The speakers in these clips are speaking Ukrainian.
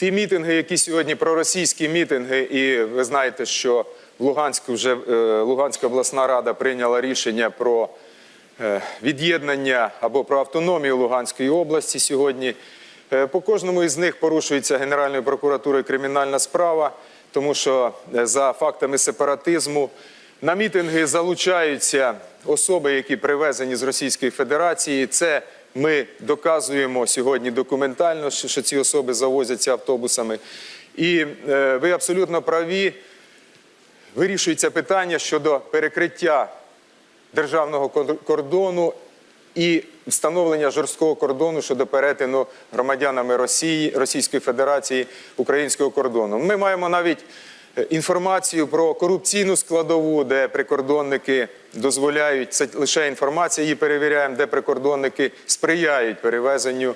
ті мітинги, які сьогодні проросійські мітинги, і ви знаєте, що в Луганську вже е, Луганська обласна рада прийняла рішення про е, від'єднання або про автономію Луганської області сьогодні. Е, По кожному із них порушується Генеральною прокуратурою кримінальна справа, тому що за фактами сепаратизму на мітинги залучаються особи, які привезені з Російської Федерації. Це ми доказуємо сьогодні документально, що ці особи завозяться автобусами. І е, ви абсолютно праві. Вирішується питання щодо перекриття державного кордону і встановлення жорсткого кордону щодо перетину громадянами Росії, Російської Федерації українського кордону. Ми маємо навіть інформацію про корупційну складову, де прикордонники дозволяють це лише інформація, її перевіряємо, де прикордонники сприяють перевезенню.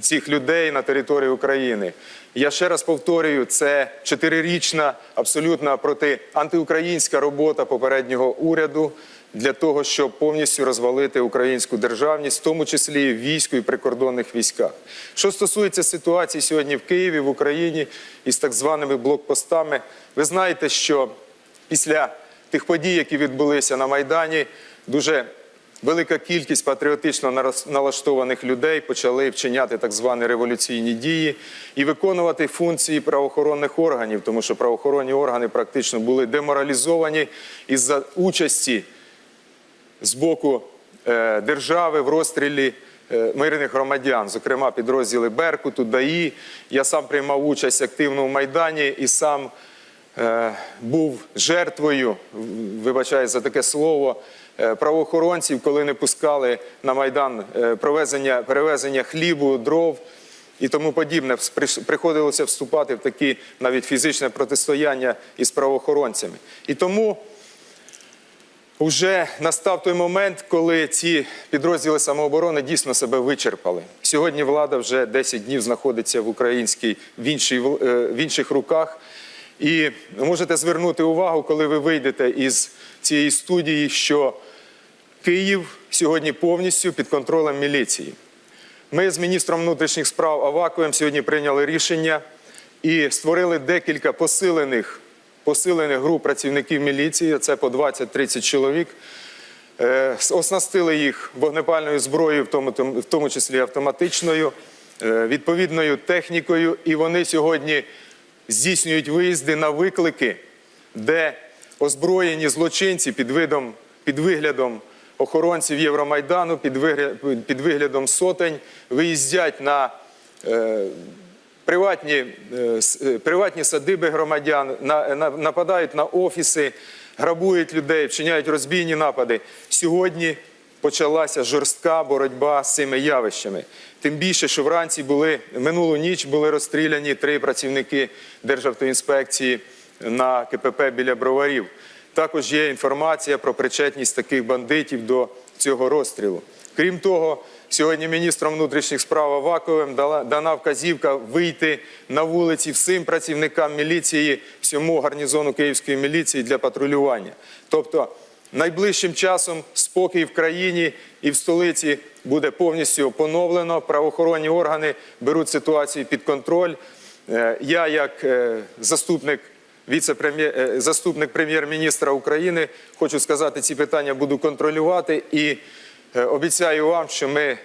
Цих людей на території України. Я ще раз повторюю, це чотирирічна абсолютно проти антиукраїнська робота попереднього уряду для того, щоб повністю розвалити українську державність, в тому числі і в війську і прикордонних військах. Що стосується ситуації сьогодні в Києві, в Україні із так званими блокпостами, ви знаєте, що після тих подій, які відбулися на Майдані, дуже велика кількість патріотично налаштованих людей почали вчиняти так звані революційні дії і виконувати функції правоохоронних органів, тому що правоохоронні органи практично були деморалізовані із-за участі з боку е, держави в розстрілі е, мирних громадян, зокрема підрозділи Беркуту, ДАІ. Я сам приймав участь активно в Майдані і сам був жертвою, в- вибачаюсь за таке слово, е, правоохоронців, коли не пускали на Майдан е, провезення, перевезення хлібу, дров. І тому подібне приходилося вступати в такі навіть фізичне протистояння із правоохоронцями. І тому Уже настав той момент, коли ці підрозділи самооборони дійсно себе вичерпали. Сьогодні влада вже 10 днів знаходиться в українській в, іншій, е, в інших руках. І можете звернути увагу, коли ви вийдете із цієї студії, що Київ сьогодні повністю під контролем міліції. Ми з міністром внутрішніх справ Аваковим сьогодні прийняли рішення і створили декілька посилених, посилених груп працівників міліції. Це по 20-30 чоловік. Е, Оснастили їх вогнепальною зброєю, в тому, числі автоматичною, е, відповідною технікою. І вони сьогодні здійснюють виїзди на виклики, де озброєні злочинці під видом, під виглядом охоронців Євромайдану, під виглядом, сотень, виїздять на е, приватні, е, е, приватні садиби громадян, на, на, нападають на офіси, грабують людей, вчиняють розбійні напади. Сьогодні почалася жорстка боротьба з цими явищами. Тим більше, що вранці були минулу ніч були розстріляні три працівники Державтоінспекції на КПП біля броварів. Також є інформація про причетність таких бандитів до цього розстрілу. Крім того, сьогодні міністром внутрішніх справ Аваковим дана вказівка вийти на вулиці всім працівникам міліції, всьому гарнізону Київської міліції для патрулювання. Тобто найближчим часом спокій в країні і в столиці буде повністю поновлено. Правоохоронні органи беруть ситуацію під контроль. Е, Я, як е, заступник віце-прем'єр, е, заступник прем'єр-міністра України, хочу сказати, ці питання буду контролювати і обіцяю вам, що ми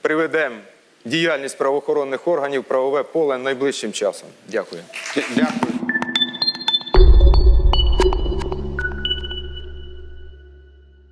приведемо діяльність правоохоронних органів правове поле найближчим часом. Дякую. Дякую.